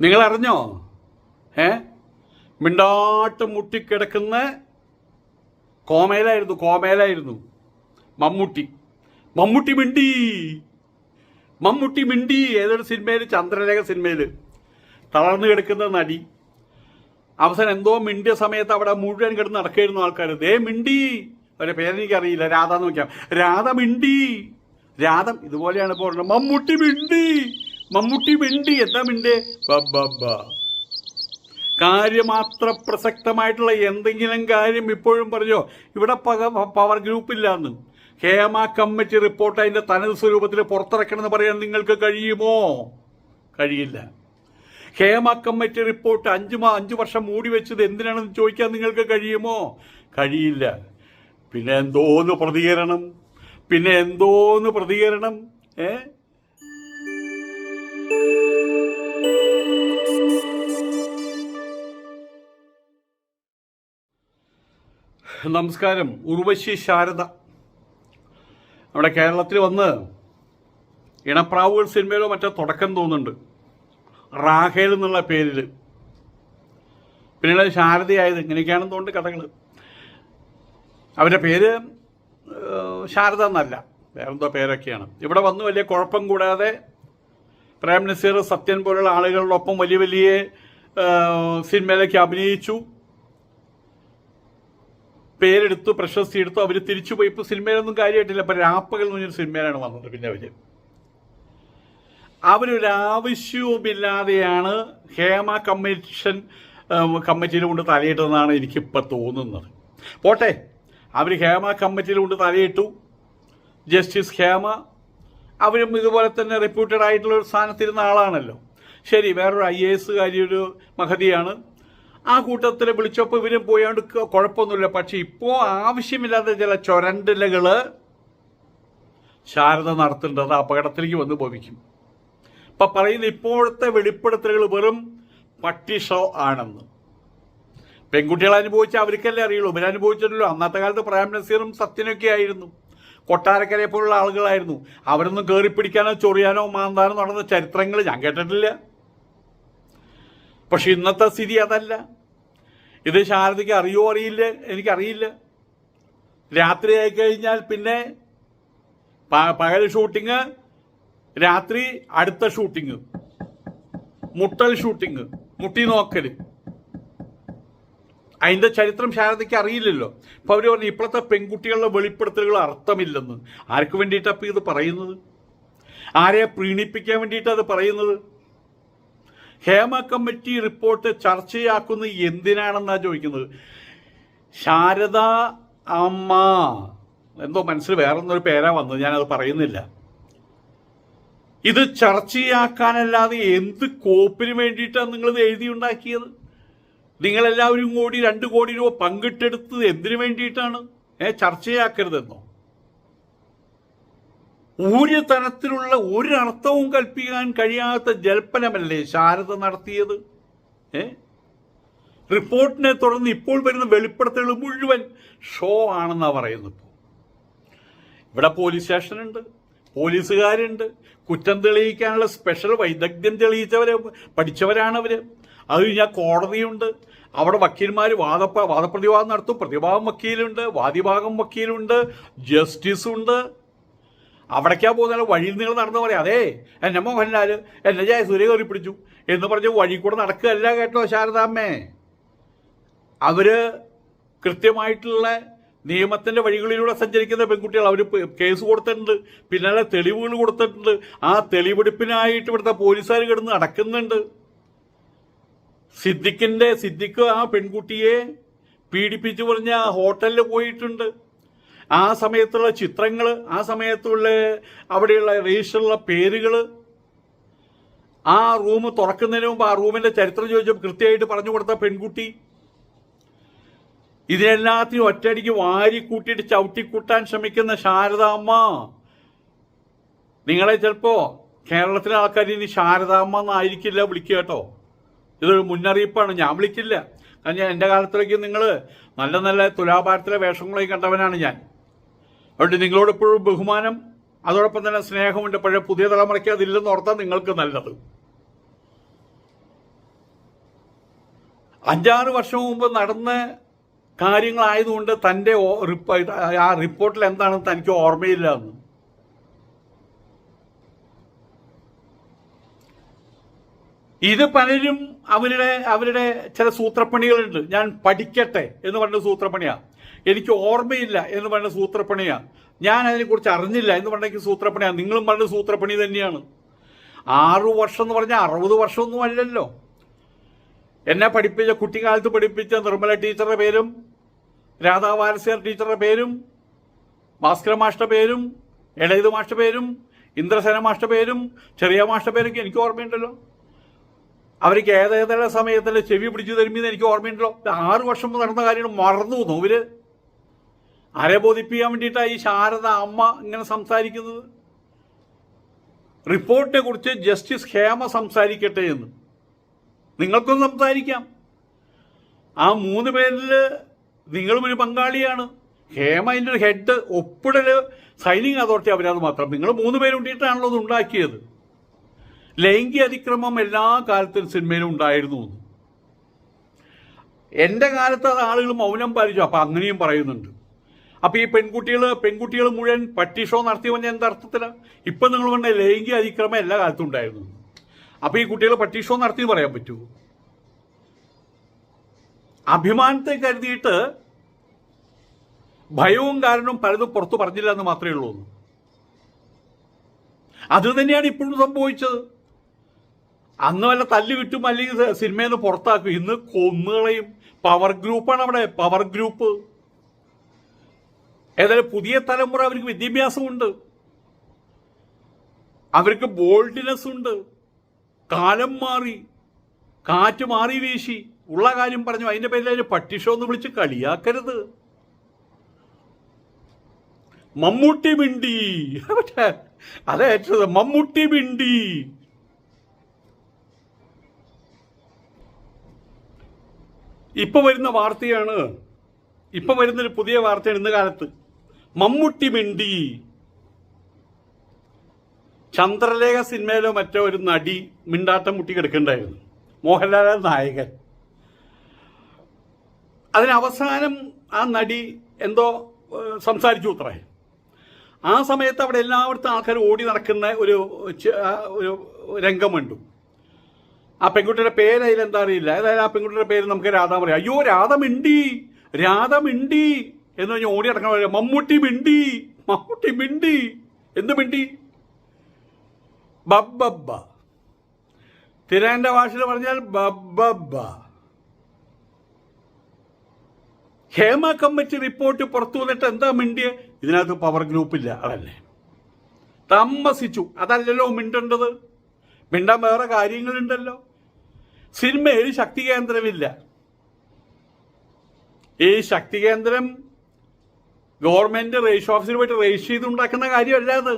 നിങ്ങൾ അറിഞ്ഞോ ഏ? മിണ്ടാട്ട് മുട്ടിക്കിടക്കുന്ന കോമയിലായിരുന്നു കോമയിലായിരുന്നു മമ്മൂട്ടി. മമ്മൂട്ടി മിണ്ടി. മമ്മൂട്ടി മിണ്ടി. ഏതൊരു സിനിമയിൽ ചന്ദ്രരേഖ സിനിമയിൽ തളർന്നു കിടക്കുന്ന നടി. അവസാനം എന്തോ മിണ്ടിയ സമയത്ത് അവിടെ മുഴുവൻ കിടന്ന് നടക്കുകയായിരുന്നു ആൾക്കാർ ദേ മിണ്ടി. അവരുടെ പേരെനിക്കറിയില്ല. രാധ എന്ന് നോക്കിയാൽ രാധ മിണ്ടി. രാധം ഇതുപോലെയാണ് ഇപ്പോൾ മമ്മൂട്ടി മിണ്ടി. മമ്മൂട്ടി മിണ്ടി. എന്താ മിണ്ടേ? കാര്യമാത്ര പ്രസക്തമായിട്ടുള്ള എന്തെങ്കിലും കാര്യം ഇപ്പോഴും പറഞ്ഞോ? ഇവിടെ പവർ ഗ്രൂപ്പില്ലാന്ന് ഹേമ കമ്മിറ്റി റിപ്പോർട്ട് അതിന്റെ തനത് സ്വരൂപത്തിൽ പുറത്തിറക്കണമെന്ന് പറയാൻ നിങ്ങൾക്ക് കഴിയുമോ? കഴിയില്ല. ഹേമ കമ്മിറ്റി റിപ്പോർട്ട് അഞ്ച് അഞ്ച് വർഷം മൂടി വെച്ചത് എന്തിനാണെന്ന് ചോദിക്കാൻ നിങ്ങൾക്ക് കഴിയുമോ? കഴിയില്ല. പിന്നെ എന്തോന്ന് പ്രതികരണം? പിന്നെ എന്തോന്ന് പ്രതികരണം? ഏ? നമസ്കാരം. ഉർവശി ശാരദ. നമ്മുടെ കേരളത്തിൽ വന്ന് ഇണപ്രാവുകൾ സിനിമയിലോ മറ്റോ തുടക്കം തോന്നുന്നുണ്ട്. റാഹേൽ എന്നുള്ള പേരിൽ പിന്നീട് ശാരദയായത്. ഇങ്ങനെയൊക്കെയാണെന്ന് തോന്നുന്നു കഥകൾ അവരുടെ പേര് ശാരദ എന്നല്ല. വേറെന്തോ പേരൊക്കെയാണ്. ഇവിടെ വന്ന് വലിയ കുഴപ്പം കൂടാതെ പ്രേം നസീർ സത്യൻ പോലുള്ള ആളുകളോടൊപ്പം വലിയ വലിയ സിനിമയിലേക്ക് അഭിനയിച്ചു. പേരെടുത്തു പ്രശസ്തി എടുത്തു അവർ തിരിച്ചു പോയി ഇപ്പോൾ സിനിമയിലൊന്നും കാര്യമായിട്ടില്ല. അപ്പം രാപ്പകൽ എന്ന് പറഞ്ഞൊരു സിനിമയിലാണ് വന്നത് പിന്നെ അവർ അവരൊരാവശ്യവുമില്ലാതെയാണ് ഹേമ കമ്മീഷൻ കമ്മിറ്റിയിൽ കൊണ്ട് തലയിട്ടതെന്നാണ് എനിക്കിപ്പോൾ തോന്നുന്നത്. പോട്ടെ അവർ ഹേമ കമ്മിറ്റിയിൽ കൊണ്ട് തലയിട്ടു. ജസ്റ്റിസ് ഹേമ അവരും ഇതുപോലെ തന്നെ റെപ്യൂട്ടഡ് ആയിട്ടുള്ള ഒരു സ്ഥാനത്തിരുന്ന ആളാണല്ലോ. ശരി വേറൊരു ഐ എ എസ് കാരി ഒരു മഹതിയാണ്. ആ കൂട്ടത്തിൽ വിളിച്ചപ്പോൾ ഇവരും പോയാണ്ട് കുഴപ്പമൊന്നുമില്ല പക്ഷെ ഇപ്പോൾ ആവശ്യമില്ലാത്ത ചില ചൊരണ്ടലുകൾ ശാരദ നടത്തേണ്ടത് അപകടത്തിലേക്ക് വന്ന് ഭവിക്കും. ഇപ്പൊ പറയുന്ന ഇപ്പോഴത്തെ വെളിപ്പെടുത്തലുകൾ വെറും പട്ടി ഷോ ആണെന്ന്. പെൺകുട്ടികൾ അനുഭവിച്ച അവർക്കല്ലേ അറിയുള്ളൂ. ഇവർ അനുഭവിച്ചിട്ടല്ലോ. അന്നത്തെ കാലത്ത് പ്രേം നസീറും സത്യനൊക്കെ ആയിരുന്നു. കൊട്ടാരക്കരയെ പോലുള്ള ആളുകളായിരുന്നു. അവരൊന്നും കയറി പിടിക്കാനോ ചൊറിയാനോ മാന്താനോ നടന്ന ചരിത്രങ്ങൾ ഞാൻ കേട്ടിട്ടില്ല. പക്ഷെ ഇന്നത്തെ സ്ഥിതി അതല്ല. ഇത് ശാരദയ്ക്ക് അറിയോ അറിയില്ല? എനിക്കറിയില്ല. രാത്രി ആയി കഴിഞ്ഞാൽ പിന്നെ പകൽ ഷൂട്ടിങ് രാത്രി അടുത്ത ഷൂട്ടിങ്. മുട്ടൽ ഷൂട്ടിങ് മുട്ടി നോക്കൽ അതിന്റെ ചരിത്രം ശാരദയ്ക്ക് അറിയില്ലല്ലോ. അപ്പൊ അവർ പറഞ്ഞു ഇപ്പോഴത്തെ പെൺകുട്ടികളുടെ വെളിപ്പെടുത്തലുകൾ അർത്ഥമില്ലെന്ന്. ആർക്ക് വേണ്ടിയിട്ടാണ് ഇത് പറയുന്നത്? ആരെ പ്രീണിപ്പിക്കാൻ വേണ്ടിയിട്ടാണ് അത് പറയുന്നത്? ഹേമ കമ്മിറ്റി റിപ്പോർട്ട് ചർച്ചയാക്കുന്നത് എന്തിനാണെന്നാണ് ചോദിക്കുന്നത്? ശാരദ അമ്മ. എന്തോ മനസ്സിൽ വേറൊന്നൊരു പേരാ വന്നത് ഞാനത് പറയുന്നില്ല. ഇത് ചർച്ചയാക്കാനല്ലാതെ എന്ത് കോപ്പിന് വേണ്ടിയിട്ടാണ് നിങ്ങളിത് എഴുതിയുണ്ടാക്കിയത്? നിങ്ങളെല്ലാവരും കൂടി രണ്ട് കോടി രൂപ പങ്കിട്ടെടുത്തത് എന്തിനു വേണ്ടിയിട്ടാണ്? ഏ ചർച്ചയാക്കരുതെന്നോ? ഒരു തരത്തിലുള്ള ഒരു അർത്ഥവും കൽപ്പിക്കാൻ കഴിയാത്ത ജൽപ്പനമല്ലേ ശാരദ നടത്തിയത്? ഏ? റിപ്പോർട്ടിനെ തുടർന്ന് ഇപ്പോൾ വരുന്ന വെളിപ്പെടുത്തലുകൾ മുഴുവൻ ഷോ ആണെന്നാണ് പറയുന്നത് ഇപ്പോൾ ഇവിടെ പോലീസ് സ്റ്റേഷനുണ്ട് പോലീസുകാരുണ്ട് കുറ്റം തെളിയിക്കാനുള്ള സ്പെഷ്യൽ വൈദഗ്ധ്യം തെളിയിച്ചവരെ പഠിച്ചവരാണവർ അത് കഴിഞ്ഞാൽ കോടതിയുണ്ട്. അവിടെ വക്കീൽമാർ വാദ വാദപ്രതിവാദം നടത്തും. പ്രതിഭാഗം വക്കീലുണ്ട് വാദിഭാഗം വക്കീലുണ്ട് ജസ്റ്റിസ് ഉണ്ട് അവിടേക്കാ പോകുന്ന വഴിയിൽ നിങ്ങൾ നടന്നു പറയാം. അതെ എന്നെ മോഹൻലാൽ എന്നെ ജയസൂര്യ കയറി പിടിച്ചു എന്ന് പറഞ്ഞ് വഴി കൂടെ നടക്കുകയല്ല കേട്ടോ ശാരദാമ്മേ അവർ കൃത്യമായിട്ടുള്ള നിയമത്തിന്റെ വഴികളിലൂടെ സഞ്ചരിക്കുന്ന പെൺകുട്ടികൾ അവർ കേസ് കൊടുത്തിട്ടുണ്ട്. പിന്നാലെ തെളിവുകൾ കൊടുത്തിട്ടുണ്ട്. ആ തെളിവെടുപ്പിനായിട്ട് ഇവിടുത്തെ പോലീസുകാർ കിടന്ന് നടക്കുന്നുണ്ട്. സിദ്ദിഖിന്റെ സിദ്ദിഖ് ആ പെൺകുട്ടിയെ പീഡിപ്പിച്ചു പറഞ്ഞ ഹോട്ടലിൽ പോയിട്ടുണ്ട്. ആ സമയത്തുള്ള ചിത്രങ്ങൾ ആ സമയത്തുള്ള അവിടെയുള്ള രജിസ്റ്ററുള്ള പേരുകൾ ആ റൂം തുറക്കുന്നതിന് മുമ്പ് ആ റൂമിന്റെ ചരിത്രം ചോദിച്ചപ്പോൾ കൃത്യമായിട്ട് പറഞ്ഞു കൊടുത്ത പെൺകുട്ടി. ഇതിനെല്ലാത്തിനും ഒറ്റയടിക്ക് വാരി കൂട്ടിയിട്ട് ചവിട്ടിക്കൂട്ടാൻ ശ്രമിക്കുന്ന ശാരദാമ്മ നിങ്ങളെ ചിലപ്പോ കേരളത്തിലെ ആൾക്കാർ ഇനി ശാരദാമ്മ എന്നായിരിക്കില്ല വിളിക്കുക കേട്ടോ. ഇതൊരു മുന്നറിയിപ്പാണ്. ഞാൻ വിളിക്കില്ല. കാരണം എന്റെ കാലത്തിലേക്ക് നിങ്ങൾ നല്ല നല്ല തുലാഭാരത്തിലെ വേഷങ്ങളൊക്കെ കണ്ടവനാണ് ഞാൻ. അതുകൊണ്ട് നിങ്ങളോട് എപ്പോഴും ബഹുമാനം അതോടൊപ്പം തന്നെ സ്നേഹമുണ്ട് പഴയ പുതിയ തലമുറയ്ക്ക് അതില്ലെന്ന് ഓർത്താൽ നിങ്ങൾക്ക് നല്ലത്. അഞ്ചാറ് വർഷം മുമ്പ് നടന്ന കാര്യങ്ങളായതുകൊണ്ട് തന്റെ ആ റിപ്പോർട്ടിൽ എന്താണെന്ന് തനിക്ക് ഓർമ്മയില്ല എന്ന് ഇത് പലരും അവരുടെ അവരുടെ ചില സൂത്രപ്പണികളുണ്ട്. ഞാൻ പഠിക്കട്ടെ എന്ന് പറഞ്ഞ സൂത്രപ്പണിയാ. എനിക്ക് ഓർമ്മയില്ല എന്ന് പറഞ്ഞ സൂത്രപ്പണിയാ. ഞാൻ അതിനെക്കുറിച്ച് അറിഞ്ഞില്ല എന്ന് പറഞ്ഞ സൂത്രപ്പണിയാ. നിങ്ങളും പറഞ്ഞ സൂത്രപ്പണി തന്നെയാണ്. ആറു വർഷം എന്ന് പറഞ്ഞാൽ അറുപത് വർഷമൊന്നും അല്ലല്ലോ. എന്നെ പഠിപ്പിച്ച കുട്ടിക്കാലത്ത് പഠിപ്പിച്ച നിർമ്മല ടീച്ചറുടെ പേരും രാധാ വാരസ്യർ ടീച്ചറുടെ പേരും ഭാസ്കര മാഷ്ട പേരും എളയത് മാഷ്ട പേരും ഇന്ദ്രസേന മാഷ്ട പേരും ചെറിയ മാഷ്ട പേരൊക്കെ എനിക്ക് ഓർമ്മയുണ്ടല്ലോ. അവർക്ക് ഏതേതര സമയത്തിൽ ചെവി പിടിച്ചു തരുമെന്ന് എനിക്ക് ഓർമ്മയുണ്ടല്ലോ. ആറ് വർഷം നടന്ന കാര്യങ്ങൾ മറന്നു പോകുന്നു. ഇവർ ആരെ ബോധിപ്പിക്കാൻ വേണ്ടിയിട്ടാണ് ഈ ശാരദ അമ്മ ഇങ്ങനെ സംസാരിക്കുന്നത്? റിപ്പോർട്ടിനെ കുറിച്ച് ജസ്റ്റിസ് ഹേമ സംസാരിക്കട്ടെ എന്ന്. നിങ്ങൾക്കും സംസാരിക്കാം. ആ മൂന്ന് പേരിൽ നിങ്ങളും ഒരു പങ്കാളിയാണ്. ഹേമ അതിന്റെ ഒരു ഹെഡ് ഒപ്പിടൽ സൈനിങ് അതോറിറ്റി അവരത് മാത്രം. നിങ്ങൾ മൂന്ന് പേരുണ്ടിട്ടാണല്ലോ അത് ഉണ്ടാക്കിയത്. ലൈംഗിക അതിക്രമം എല്ലാ കാലത്തും സിനിമയിലും ഉണ്ടായിരുന്നു. എന്ന്. എന്റെ കാലത്ത് അത് ആളുകൾ മൗനം പാലിച്ചു. അപ്പം അങ്ങനെയും പറയുന്നുണ്ട്. അപ്പം ഈ പെൺകുട്ടികൾ പെൺകുട്ടികൾ മുഴുവൻ പട്ടി ഷോ നടത്തി വന്ന എന്ത് അർത്ഥത്തിലാണ് ഇപ്പൊ നിങ്ങൾ പറഞ്ഞ ലൈംഗിക അതിക്രമം എല്ലാ കാലത്തും ഉണ്ടായിരുന്നു. അപ്പൊ ഈ കുട്ടികൾ പട്ടി ഷോ നടത്തി പറയാൻ പറ്റുമോ? അഭിമാനത്തെ കരുതിയിട്ട് ഭയവും കാരണവും പലതും പുറത്തു പറഞ്ഞില്ല എന്ന് മാത്രമേ ഉള്ളൂ. അത് തന്നെയാണ് ഇപ്പോഴും സംഭവിച്ചത്. അന്ന് വല്ല തല്ല് കിട്ടും അല്ലെങ്കിൽ സിനിമയിൽ നിന്ന് പുറത്താക്കും. ഇന്ന് കൊന്നുകളയും. പവർ ഗ്രൂപ്പാണ് അവിടെ. പവർ ഗ്രൂപ്പ് ഏതായാലും പുതിയ തലമുറ അവർക്ക് വിദ്യാഭ്യാസമുണ്ട്. അവർക്ക് ബോൾഡ്നെസ് ഉണ്ട്. കാലം മാറി കാറ്റ് മാറി വീശി. ഉള്ള കാര്യം പറഞ്ഞു. അതിന്റെ പേരിൽ അതിന് പട്ടിഷോ എന്ന് വിളിച്ച് കളിയാക്കരുത്. മമ്മൂട്ടി മിണ്ടി. അതെ ഏറ്റത് മമ്മൂട്ടി മിണ്ടി. ഇപ്പൊ വരുന്ന വാർത്തയാണ് ഇപ്പൊ വരുന്നൊരു പുതിയ വാർത്തയാണ് ഇന്ന് കാലത്ത്. മമ്മൂട്ടി മിണ്ടി. ചന്ദ്രലേഖ സിനിമയിലോ മറ്റോ ഒരു നടി മിണ്ടാട്ടം മുട്ടി കിടക്കണ്ടായിരുന്നു. മോഹൻലാൽ നായകൻ. അതിനവസാനം ആ നടി എന്തോ സംസാരിച്ചു അത്രേ. ആ സമയത്ത് അവിടെ എല്ലായിടത്തും ആൾക്കാർ ഓടി നടക്കുന്ന ഒരു ഒരു രംഗം രംഗമുണ്ട്. ആ പെൺകുട്ടിയുടെ പേര് അതിലെന്താ അറിയില്ല. ഏതായാലും ആ പെൺകുട്ടിയുടെ പേര് നമുക്ക് രാധ പറയാം. അയ്യോ രാധ മിണ്ടി രാധ മിണ്ടി. എന്ന് പറഞ്ഞ് ഓടി അടക്കാൻ പറയുക മമ്മൂട്ടി മിണ്ടി മമ്മൂട്ടി മിണ്ടി. എന്ത് മിണ്ടി? ബബ്ബബ്ബ. തിരേന്റെ ഭാഷയിൽ പറഞ്ഞാൽ ബബ്ബബ്ബ. ഹേമ കമ്മിറ്റി റിപ്പോർട്ട് പുറത്തു വന്നിട്ട് എന്താ മിണ്ടിയ? ഇതിനകത്ത് പവർ ഗ്രൂപ്പില്ല അതല്ലേ. തമ്മസിച്ചു. അതല്ലല്ലോ മിണ്ടേണ്ടത്. മിണ്ടാൻ വേറെ കാര്യങ്ങളുണ്ടല്ലോ. സിനിമയിൽ ശക്തി കേന്ദ്രമില്ല. ഈ ശക്തി കേന്ദ്രം ഗവൺമെന്റ് റേഷ്യോ ഓഫീസിൽ പോയിട്ട് രജിസ്റ്റർ ചെയ്തുണ്ടാക്കുന്ന കാര്യമല്ല അത്.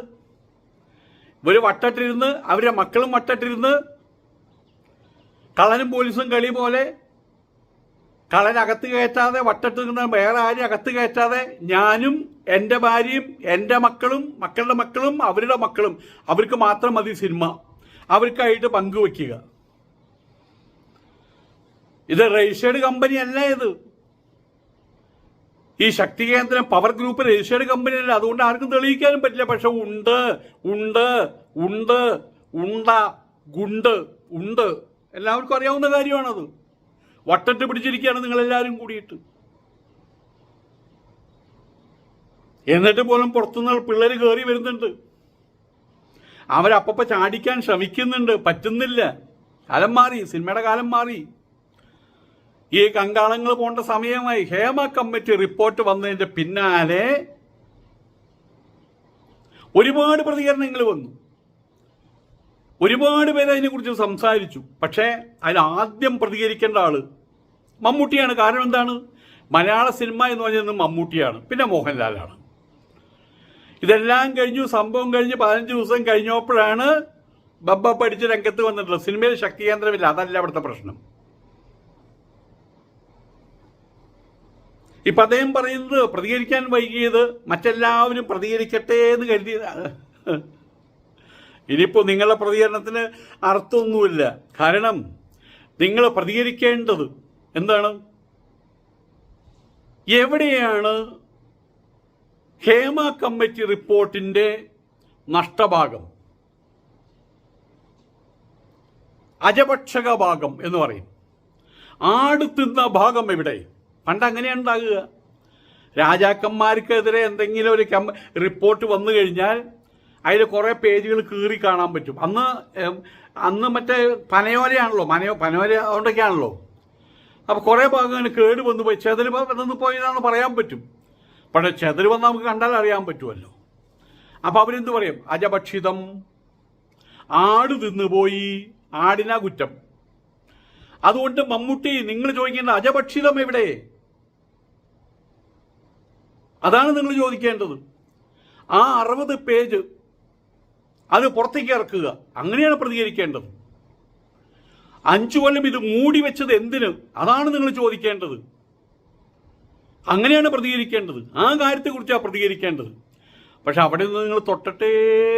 ഇവർ വട്ടട്ടിരുന്ന് അവരുടെ മക്കളും വട്ടട്ടിരുന്ന് കള്ളനും പോലീസും കളി പോലെ കളനകത്ത് കയറ്റാതെ വട്ടട്ടിരുന്ന വേറെ ആരും അകത്ത് കയറ്റാതെ ഞാനും എന്റെ ഭാര്യയും എന്റെ മക്കളും മക്കളുടെ മക്കളും അവരുടെ മക്കളും അവർക്ക് മാത്രം മതി സിനിമ. അവർക്കായിട്ട് പങ്കുവെക്കുക. ഇത് രജിസ്റ്റേർഡ് കമ്പനി അല്ല ഇത്. ഈ ശക്തി കേന്ദ്രം പവർ ഗ്രൂപ്പ് രജിസ്റ്റേർഡ് കമ്പനിയല്ല. അതുകൊണ്ട് ആർക്കും തെളിയിക്കാനും പറ്റില്ല. പക്ഷെ ഉണ്ട് ഉണ്ട് ഉണ്ട് ഉണ്ട ഗുണ്ട് ഉണ്ട്. എല്ലാവർക്കും അറിയാവുന്ന കാര്യമാണത്. വട്ടറ്റ് പിടിച്ചിരിക്കുകയാണ് നിങ്ങളെല്ലാവരും കൂടിയിട്ട്. എന്നിട്ട് പോലും പുറത്തുനിന്ന് പിള്ളേർ കയറി വരുന്നുണ്ട്. അവരപ്പപ്പോൾ ചാടിക്കാൻ ശ്രമിക്കുന്നുണ്ട്. പറ്റുന്നില്ല. കാലം മാറി സിനിമയുടെ കാലം മാറി. ഈ കങ്കാളങ്ങൾ പോകേണ്ട സമയമായി. ഹേമ കമ്മിറ്റി റിപ്പോർട്ട് വന്നതിന്റെ പിന്നാലെ ഒരുപാട് പ്രതികരണങ്ങൾ വന്നു. ഒരുപാട് പേര് അതിനെക്കുറിച്ച് സംസാരിച്ചു. പക്ഷേ അതിൽ ആദ്യം പ്രതികരിക്കേണ്ട ആൾ മമ്മൂട്ടിയാണ്. കാരണം എന്താണ്? മലയാള സിനിമ എന്ന് പറഞ്ഞത് മമ്മൂട്ടിയാണ്. പിന്നെ മോഹൻലാലാണ്. ഇതെല്ലാം കഴിഞ്ഞു സംഭവം കഴിഞ്ഞ് പതിനഞ്ച് ദിവസം കഴിഞ്ഞപ്പോഴാണ് ബബ്ബ പഠിച്ച് രംഗത്ത് വന്നിട്ടുള്ളത്. സിനിമയിൽ ശക്തി കേന്ദ്രമില്ല. അതല്ല അവിടുത്തെ പ്രശ്നം. ഇപ്പൊ അദ്ദേഹം പറയുന്നത് പ്രതികരിക്കാൻ വൈകിയത് മറ്റെല്ലാവരും പ്രതികരിക്കട്ടെ എന്ന് കരുതി. ഇനിയിപ്പോൾ നിങ്ങളുടെ പ്രതികരണത്തിന് അർത്ഥമൊന്നുമില്ല. കാരണം നിങ്ങൾ പ്രതികരിക്കേണ്ടത് എന്താണ്? എവിടെയാണ് ഹേമ കമ്മിറ്റി റിപ്പോർട്ടിന്റെ നഷ്ടഭാഗം? അജപക്ഷക ഭാഗം എന്ന് പറയും. ആട് തിന്ന ഭാഗം എവിടെ? പണ്ട് അങ്ങനെയാണ് ഉണ്ടാകുക രാജാക്കന്മാർക്കെതിരെ എന്തെങ്കിലും ഒരു കം റിപ്പോർട്ട് വന്നു കഴിഞ്ഞാൽ അതിൽ കുറേ പേജുകൾ കീറി കാണാൻ പറ്റും. അന്ന് അന്ന് മറ്റേ പനയോലയാണല്ലോ മനയോ പനയോല അതുകൊണ്ടൊക്കെയാണല്ലോ അപ്പോൾ കുറേ ഭാഗങ്ങൾ കേട് വന്നു പോയി. ചെതൽ വന്നു പോയതാണെന്ന് പറയാൻ പറ്റും. പക്ഷേ ചെതൽ വന്നാൽ നമുക്ക് കണ്ടാൽ അറിയാൻ പറ്റുമല്ലോ. അപ്പോൾ അവരെന്ത് പറയും? അജഭക്ഷിതം ആട് തിന്നുപോയി ആടിനാ കുറ്റം. അതുകൊണ്ട് മമ്മൂട്ടി നിങ്ങൾ ചോദിക്കേണ്ട അജഭക്ഷിതം എവിടെ? അതാണ് നിങ്ങൾ ചോദിക്കേണ്ടത്. ആ അറുപത് പേജ് അത് പുറത്തേക്ക് ഇറക്കുക. അങ്ങനെയാണ് പ്രതികരിക്കേണ്ടത്. അഞ്ചു കൊല്ലം ഇത് മൂടി വെച്ചത് എന്തിന്? അതാണ് നിങ്ങൾ ചോദിക്കേണ്ടത്. അങ്ങനെയാണ് പ്രതികരിക്കേണ്ടത്. ആ കാര്യത്തെക്കുറിച്ചാണ് പ്രതികരിക്കേണ്ടത്. പക്ഷെ അവിടെ നിന്ന് നിങ്ങൾ തൊട്ടട്ടേ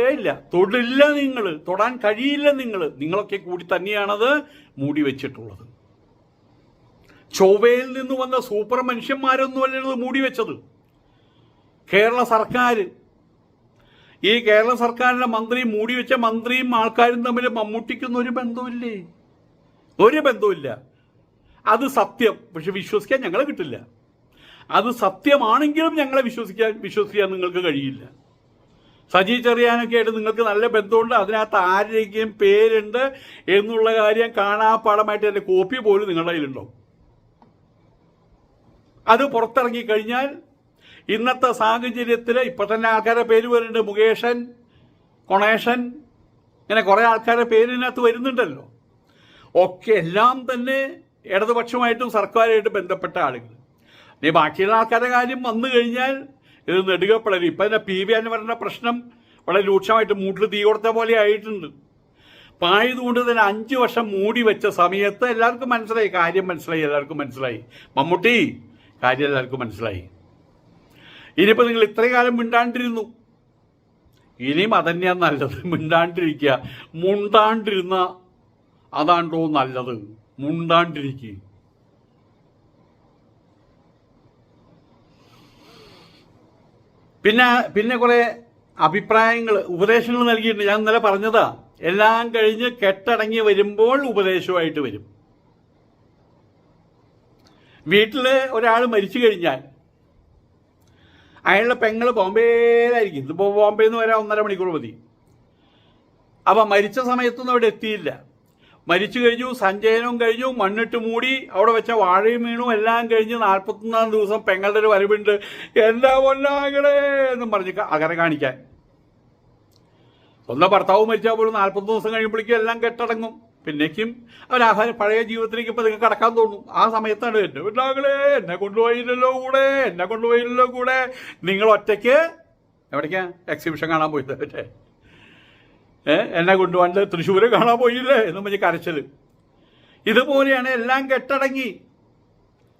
ഇല്ല. തൊടില്ല നിങ്ങൾ. തൊടാൻ കഴിയില്ല നിങ്ങൾ. നിങ്ങളൊക്കെ കൂടി തന്നെയാണത് മൂടി വെച്ചിട്ടുള്ളത്. ചൊവ്വയിൽ നിന്ന് വന്ന സൂപ്പർ മനുഷ്യന്മാരൊന്നുമല്ല മൂടി വെച്ചത്. കേരള സർക്കാർ ഈ കേരള സർക്കാരിന്റെ മന്ത്രി മൂടി വെച്ച മന്ത്രിയും ആൾക്കാരും തമ്മിൽ മമ്മൂട്ടിക്കുന്ന ഒരു ബന്ധമില്ലേ ഒരു ബന്ധവുമില്ല. അത് സത്യം. പക്ഷെ വിശ്വസിക്കാൻ ഞങ്ങളെ കിട്ടില്ല. അത് സത്യമാണെങ്കിലും ഞങ്ങളെ വിശ്വസിക്കാൻ വിശ്വസിക്കാൻ നിങ്ങൾക്ക് കഴിയില്ല. സജി ചെറിയാനൊക്കെ ആയിട്ട് നിങ്ങൾക്ക് നല്ല ബന്ധമുണ്ട്. അതിനകത്ത് ആരുടെയും പേരുണ്ട് എന്നുള്ള കാര്യം കാണാപ്പാടമായിട്ട് എന്റെ കോപ്പി പോലും നിങ്ങളുടെ കയ്യിലുണ്ടോ അത് പുറത്തിറങ്ങി കഴിഞ്ഞാൽ ഇന്നത്തെ സാഹചര്യത്തിൽ ഇപ്പൊ തന്നെ ആൾക്കാരുടെ പേര് വരുന്നുണ്ട്. മുകേഷൻ കൊണേഷൻ ഇങ്ങനെ കുറേ ആൾക്കാരുടെ പേരിനകത്ത് വരുന്നുണ്ടല്ലോ. ഒക്കെ എല്ലാം തന്നെ ഇടതുപക്ഷമായിട്ടും സർക്കാരുമായിട്ട് ബന്ധപ്പെട്ട ആളുകൾ നീ ബാക്കിയുള്ള ആൾക്കാരുടെ കാര്യം വന്നു കഴിഞ്ഞാൽ ഇത് നെടുകപ്പെടലും ഇപ്പം തന്നെ പി വി അൻവറിന്റെ പ്രശ്നം വളരെ രൂക്ഷമായിട്ട് മൂട്ടിൽ തീ കൊടുത്ത പോലെ ആയിട്ടുണ്ട്. അപ്പം ആയതുകൊണ്ട് തന്നെ അഞ്ച് വർഷം മൂടി വെച്ച സമയത്ത് എല്ലാവർക്കും മനസ്സിലായി. കാര്യം മനസ്സിലായി എല്ലാവർക്കും മനസ്സിലായി. മമ്മൂട്ടി കാര്യം എല്ലാവർക്കും മനസ്സിലായി. ഇനിയിപ്പോൾ നിങ്ങൾ ഇത്രയും കാലം മിണ്ടാണ്ടിരുന്നു. ഇനിയും അതന്നെയാണ് നല്ലത്. മിണ്ടാണ്ടിരിക്കുക. മുണ്ടാണ്ടിരുന്ന അതാണ്ടോ നല്ലത്. മുണ്ടാണ്ടിരിക്കുക പിന്നെ പിന്നെ കുറെ അഭിപ്രായങ്ങൾ ഉപദേശങ്ങൾ നൽകിയിട്ടുണ്ട്. ഞാൻ ഇന്നലെ പറഞ്ഞതാ എല്ലാം കഴിഞ്ഞ് കെട്ടടങ്ങി വരുമ്പോൾ ഉപദേശമായിട്ട് വരും. വീട്ടിൽ ഒരാൾ മരിച്ചു കഴിഞ്ഞാൽ അയാളുടെ പെങ്ങൾ ബോംബെയിലായിരിക്കും. ഇതിപ്പോൾ ബോംബെയിൽ നിന്ന് വരാൻ ഒന്നര മണിക്കൂർ മതി. അപ്പം മരിച്ച സമയത്തൊന്നും അവിടെ എത്തിയില്ല. മരിച്ചു കഴിഞ്ഞു സഞ്ചയനവും കഴിഞ്ഞു മണ്ണിട്ട് മൂടി അവിടെ വെച്ച വാഴയും വീണും എല്ലാം കഴിഞ്ഞ് നാൽപ്പത്തൊന്നാം ദിവസം പെങ്ങളുടെ ഒരു വരവുണ്ട്. എന്താ പൊന്നാകളെ എന്നും പറഞ്ഞ് അകരെ കാണിക്കാൻ. സ്വന്തം ഭർത്താവ് മരിച്ചാൽ പോലും നാൽപ്പത്തൊന്ന് ദിവസം കഴിയുമ്പോഴേക്കും എല്ലാം കെട്ടടങ്ങും. പിന്നേക്കും അവൻ ആഹാരം പഴയ ജീവിതത്തിലേക്ക് ഇപ്പം നിങ്ങൾക്ക് കടക്കാൻ തോന്നും. ആ സമയത്താണ് എന്റെ വീട്ടിലാകളെ എന്നെ കൊണ്ടുപോയില്ലല്ലോ കൂടെ എന്നെ കൊണ്ടുപോയില്ലല്ലോ കൂടെ. നിങ്ങൾ ഒറ്റയ്ക്ക് എവിടേക്കാ? എക്സിബിഷൻ കാണാൻ പോയത് മറ്റേ എന്നെ കൊണ്ടുപോകാണ്ട് തൃശ്ശൂര് കാണാൻ പോയില്ലേ? എന്ന് പറഞ്ഞ് കരച്ചത് ഇതുപോലെയാണ് എല്ലാം കെട്ടടങ്ങി.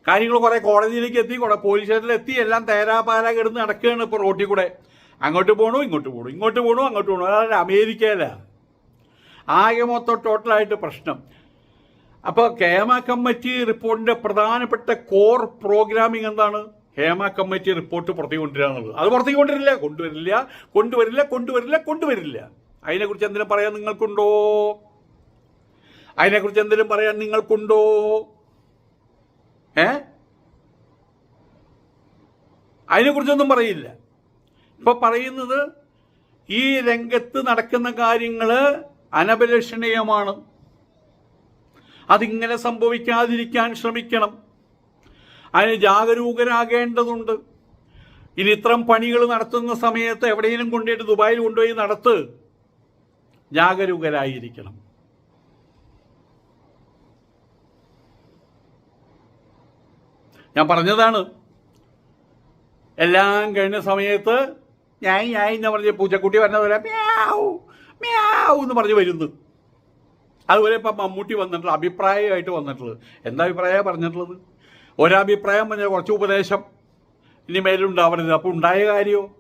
കാര്യങ്ങൾ കുറേ കോടതിയിലേക്ക് എത്തി കുറെ പോലീസ് സ്റ്റേഷനിലെത്തി എല്ലാം തേരാപാര കിടന്ന് നടക്കുകയാണ് ഇപ്പോൾ റോട്ടിൽ കൂടെ. അങ്ങോട്ട് പോകണു ഇങ്ങോട്ട് പോകണു ഇങ്ങോട്ട് പോകണു അങ്ങോട്ട് പോകണു അതായത് അമേരിക്കയില ആകെ മൊത്തം ടോട്ടലായിട്ട് പ്രശ്നം. അപ്പോൾ ഹേമ കമ്മിറ്റി റിപ്പോർട്ടിന്റെ പ്രധാനപ്പെട്ട കോർ പ്രോഗ്രാമിംഗ് എന്താണ്? ഹേമ കമ്മിറ്റി റിപ്പോർട്ട് പുറത്തേക്ക് കൊണ്ടുവരിക എന്നുള്ളത്. അത് പുറത്തേക്ക് കൊണ്ടുവരില്ല കൊണ്ടുവരില്ല കൊണ്ടുവരില്ല കൊണ്ടുവരില്ല. കൊണ്ടുവരില്ല അതിനെക്കുറിച്ച് എന്തെങ്കിലും പറയാൻ നിങ്ങൾക്കുണ്ടോ? അതിനെക്കുറിച്ച് എന്തെങ്കിലും പറയാൻ നിങ്ങൾക്കുണ്ടോ? ഏ? അതിനെക്കുറിച്ചൊന്നും പറയില്ല. ഇപ്പൊ പറയുന്നത് ഈ രംഗത്ത് നടക്കുന്ന കാര്യങ്ങൾ അനഭിലഷണീയമാണ് അതിങ്ങനെ സംഭവിക്കാതിരിക്കാൻ ശ്രമിക്കണം. അതിന് ജാഗരൂകരാകേണ്ടതുണ്ട്. ഇനി ഇത്തരം പണികൾ നടത്തുന്ന സമയത്ത് എവിടെയെങ്കിലും കൊണ്ടുപോയിട്ട് ദുബായിൽ കൊണ്ടുപോയി നടത്ത് ജാഗരൂകരായിരിക്കണം. ഞാൻ പറഞ്ഞതാണ് എല്ലാം കഴിഞ്ഞ സമയത്ത് ഞാൻ ഞാൻ എന്ന് പറഞ്ഞ് പൂച്ചക്കുട്ടി പറഞ്ഞ പോലെ മ്യാവ് മ്യാവ് എന്ന് പറഞ്ഞ് വരുന്നു അതുപോലെ ഇപ്പം മമ്മൂട്ടി വന്നിട്ടുള്ള അഭിപ്രായമായിട്ട് വന്നിട്ടുള്ളത്. എന്താ അഭിപ്രായമാണ് പറഞ്ഞിട്ടുള്ളത്? ഒരഭിപ്രായം പറഞ്ഞാൽ കുറച്ച് ഉപദേശം. ഇനി മേലുണ്ടാവരുത് അപ്പോൾ ഉണ്ടായ കാര്യമോ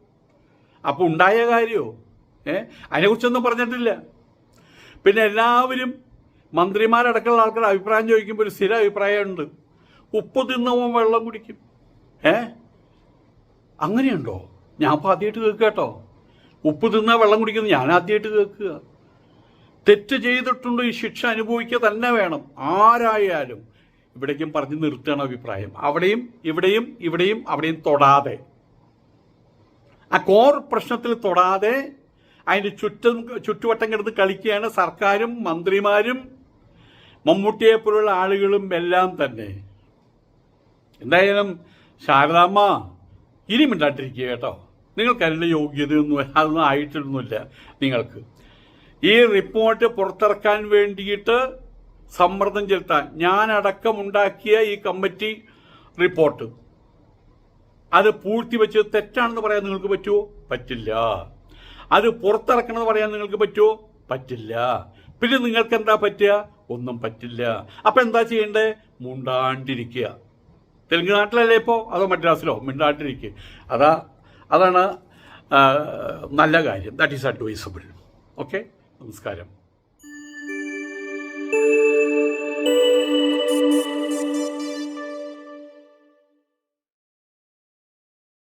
അപ്പോൾ ഉണ്ടായ കാര്യമോ ഏ? അതിനെക്കുറിച്ചൊന്നും പറഞ്ഞിട്ടില്ല. പിന്നെ എല്ലാവരും മന്ത്രിമാരടക്കമുള്ള ആൾക്കാർ അഭിപ്രായം ചോദിക്കുമ്പോൾ ഒരു സ്ഥിര അഭിപ്രായമുണ്ട്. ഉപ്പ് തിന്നവും വെള്ളം കുടിക്കും. ഏ? അങ്ങനെയുണ്ടോ? ഞാൻ അപ്പോൾ ആദ്യമായിട്ട് കേൾക്കാട്ടോ കേട്ടോ. ഉപ്പ് തിന്നാ വെള്ളം കുടിക്കുന്നത് ഞാൻ ആദ്യമായിട്ട് കേൾക്കുക. തെറ്റ് ചെയ്തിട്ടുണ്ട് ഈ ശിക്ഷ അനുഭവിക്കുക തന്നെ വേണം. ആരായാലും ഇവിടേക്കും പറഞ്ഞ് നിർത്തുകയാണ് അഭിപ്രായം. അവിടെയും ഇവിടെയും ഇവിടെയും അവിടെയും തൊടാതെ. ആ കോർ പ്രശ്നത്തിൽ തൊടാതെ അതിന്റെ ചുറ്റും ചുറ്റുവട്ടം കിടന്ന് കളിക്കുകയാണ് സർക്കാരും മന്ത്രിമാരും മമ്മൂട്ടിയെ പോലുള്ള ആളുകളും എല്ലാം തന്നെ. എന്തായാലും ശാരദാമ്മ ഇനി മിണ്ടാട്ടിരിക്കുക കേട്ടോ. നിങ്ങൾക്ക് അതിന്റെ യോഗ്യതയൊന്നും അതൊന്നും ആയിട്ടൊന്നുമില്ല നിങ്ങൾക്ക്. ഈ റിപ്പോർട്ട് പുറത്തിറക്കാൻ വേണ്ടിയിട്ട് സമ്മർദ്ദം ചെലുത്താൻ ഞാനടക്കം ഉണ്ടാക്കിയ ഈ കമ്മിറ്റി റിപ്പോർട്ട്. അത് പൂഴ്ത്തിവെച്ച് തെറ്റാണെന്ന് പറയാൻ നിങ്ങൾക്ക് പറ്റുമോ പറ്റില്ല. അത് പുറത്തിറക്കണമെന്ന് പറയാൻ നിങ്ങൾക്ക് പറ്റുമോ പറ്റില്ല. പിന്നെ നിങ്ങൾക്ക് എന്താ പറ്റുക? ഒന്നും പറ്റില്ല. അപ്പൊ എന്താ ചെയ്യേണ്ടത്? മുണ്ടാണ്ടിരിക്കുക. തെലുങ്ക് നാട്ടിലല്ലേ ഇപ്പോൾ അതോ മദ്രാസിലോ? മിണ്ടാണ്ടിരിക്കുക. അതാ അതാണ് നല്ല കാര്യം. ദാറ്റ് ഈസ് അഡ്വൈസബിൾ ഓക്കെ നമസ്കാരം.